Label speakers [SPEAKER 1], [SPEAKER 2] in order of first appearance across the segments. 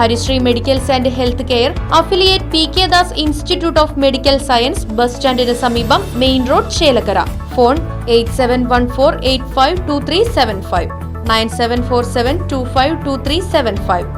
[SPEAKER 1] Harishree medicals and health care affiliate P K Das institute of medical science bus സ്റ്റാൻഡിന് സമീപം main road Chelakkara. Phone eight seven one four eight five two three seven five. Nine seven four seven two five two three seven five.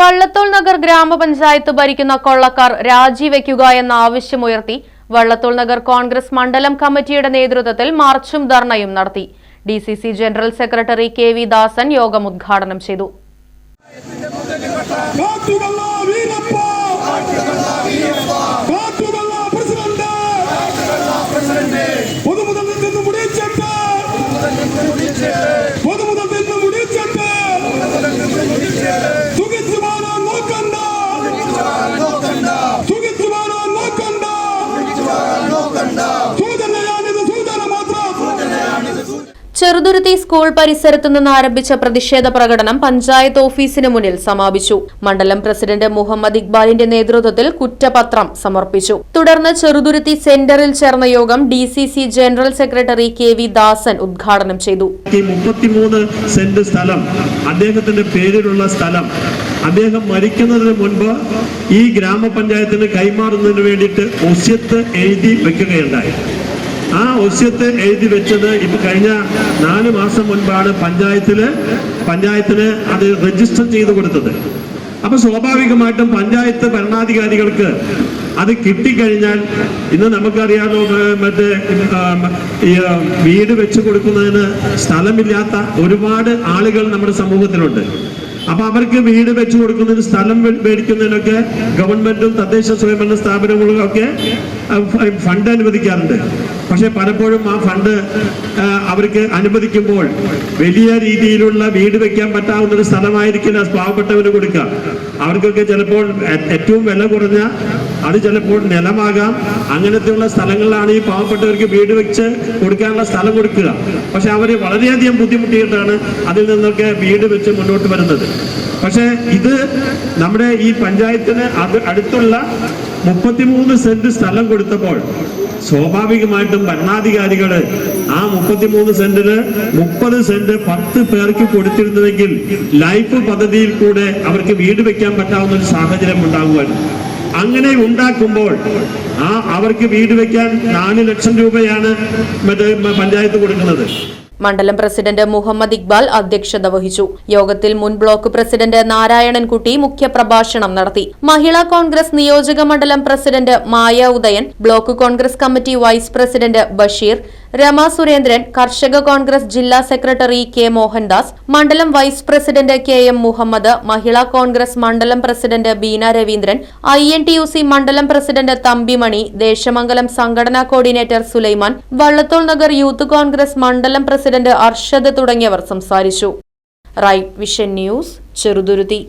[SPEAKER 1] Vallathol Nagar ഗ്രാമപഞ്ചായത്ത് ഭരിക്കുന്ന കൊള്ളക്കാർ രാജിവെക്കുക എന്ന ആവശ്യമുയർത്തി വള്ളത്തോൾ നഗർ കോൺഗ്രസ് മണ്ഡലം കമ്മിറ്റിയുടെ നേതൃത്വത്തിൽ മാർച്ചും ധർണയും നടത്തി. D general secretary K V Dasan യോഗം ഉദ്ഘാടനം ചെയ്തു.
[SPEAKER 2] കാത്തുകൊള്ള വീരപ്പ. കാത്തുകൊള്ള പ്രസിഡന്റ്. പൊതുമുതൽ നിന്ന് മുടിച്ചിട്ട്
[SPEAKER 1] ചെറുതുരുത്തി സ്കൂൾ പരിസരത്തു നിന്ന് ആരംഭിച്ച പ്രതിഷേധ പ്രകടനം പഞ്ചായത്ത് ഓഫീസിന് മുന്നിൽ സമാപിച്ചു. മണ്ഡലം പ്രസിഡന്റ് മുഹമ്മദ് ഇക്ബാലിന്റെ നേതൃത്വത്തിൽ കുറ്റപത്രം സമർപ്പിച്ചു. തുടർന്ന് ചെറുതുരുത്തി സെന്ററിൽ ചേർന്ന യോഗം D general secretary K V Dasan ഉദ്ഘാടനം ചെയ്തു.
[SPEAKER 3] സെന്റ് സ്ഥലം അദ്ദേഹത്തിന്റെ പേരിലുള്ള സ്ഥലം അദ്ദേഹം മരിക്കുന്നതിന് മുൻപ് ഈ ഗ്രാമപഞ്ചായത്തിന് കൈമാറുന്നതിന് വേണ്ടിയിട്ട് ഒസ്യത്ത് എഴുതി വെക്കുകയുണ്ടായി. ആ ഒസ്യത്ത് എഴുതി വെച്ചത് ഇപ്പൊ കഴിഞ്ഞ നാല് മാസം മുൻപാണ് പഞ്ചായത്തിൽ പഞ്ചായത്തിന് അത് രജിസ്റ്റർ ചെയ്ത് കൊടുത്തത്. അപ്പൊ സ്വാഭാവികമായിട്ടും പഞ്ചായത്ത് ഭരണാധികാരികൾക്ക് അത് കിട്ടിക്കഴിഞ്ഞാൽ ഇന്ന് നമുക്കറിയാലോ ഏർ മറ്റേ വീട് വെച്ചു കൊടുക്കുന്നതിന് സ്ഥലമില്ലാത്ത ഒരുപാട് ആളുകൾ നമ്മുടെ സമൂഹത്തിലുണ്ട്. അപ്പൊ അവർക്ക് വീട് വെച്ചു കൊടുക്കുന്നതിന് സ്ഥലം മേടിക്കുന്നതിനൊക്കെ ഗവൺമെന്റും തദ്ദേശ സ്വയംഭരണ സ്ഥാപനങ്ങളും ഒക്കെ ഫണ്ട് അനുവദിക്കാറുണ്ട്. പക്ഷെ പലപ്പോഴും ആ ഫണ്ട് അവർക്ക് അനുവദിക്കുമ്പോൾ വലിയ രീതിയിലുള്ള വീട് വെക്കാൻ പറ്റാവുന്ന ഒരു സ്ഥലമായിരിക്കില്ല പാവപ്പെട്ടവന് കൊടുക്കുക. അവർക്കൊക്കെ ചിലപ്പോൾ ഏറ്റവും വില കുറഞ്ഞ അത് ചിലപ്പോൾ നിലമാകാം. അങ്ങനത്തെയുള്ള സ്ഥലങ്ങളിലാണ് ഈ പാവപ്പെട്ടവർക്ക് വീട് വെച്ച് കൊടുക്കാനുള്ള സ്ഥലം കൊടുക്കുക. പക്ഷെ അവർ വളരെയധികം ബുദ്ധിമുട്ടിയിട്ടാണ് അതിൽ നിന്നൊക്കെ വീട് വെച്ച് മുന്നോട്ട് വരുന്നത്. പക്ഷെ ഇത് നമ്മുടെ ഈ പഞ്ചായത്തിന് അത് അടുത്തുള്ള മുപ്പത്തിമൂന്ന് സെന്റ് സ്ഥലം കൊടുത്തപ്പോൾ സ്വാഭാവികമായിട്ടും ഭരണാധികാരികൾ ആ മുപ്പത്തിമൂന്ന് സെന്റിന് മുപ്പത് സെന്റ് പത്ത് പേർക്ക് കൊടുത്തിരുന്നുവെങ്കിൽ ലൈഫ് പദ്ധതിയിൽ കൂടെ അവർക്ക് വീട് വെക്കാൻ പറ്റാവുന്ന ഒരു സാഹചര്യം ഉണ്ടാകുമായിരുന്നു അങ്ങനെ ഉണ്ടാക്കുമ്പോൾ ആ അവർക്ക് വീട് വെക്കാൻ നാല് ലക്ഷം രൂപയാണ് പഞ്ചായത്ത് കൊടുക്കുന്നത്.
[SPEAKER 1] മണ്ഡലം പ്രസിഡന്റ് മുഹമ്മദ് ഇക്ബാൽ അധ്യക്ഷത വഹിച്ചു. യോഗത്തിൽ മുൻ ബ്ലോക്ക് പ്രസിഡന്റ് നാരായണൻകുട്ടി മുഖ്യപ്രഭാഷണം നടത്തി. മഹിളാ കോൺഗ്രസ് നിയോജക മണ്ഡലം president Maya Udayan block Congress committee vice president Basheer Rama Surendran Karshaka Congress ജില്ലാ സെക്രട്ടറി കെ മോഹൻദാസ് മണ്ഡലം vice president K M Muhammad Mahila Congress മണ്ഡലം president Beena Raveendran I N T U C മണ്ഡലം president Thampimani Desamangalam സംഘടനാ coordinator Sulaiman Vallathol Nagar youth Congress മണ്ഡലം president Arshad തുടങ്ങിയവർ സംസാരിച്ചു. Right vision news Cheruthuruthy.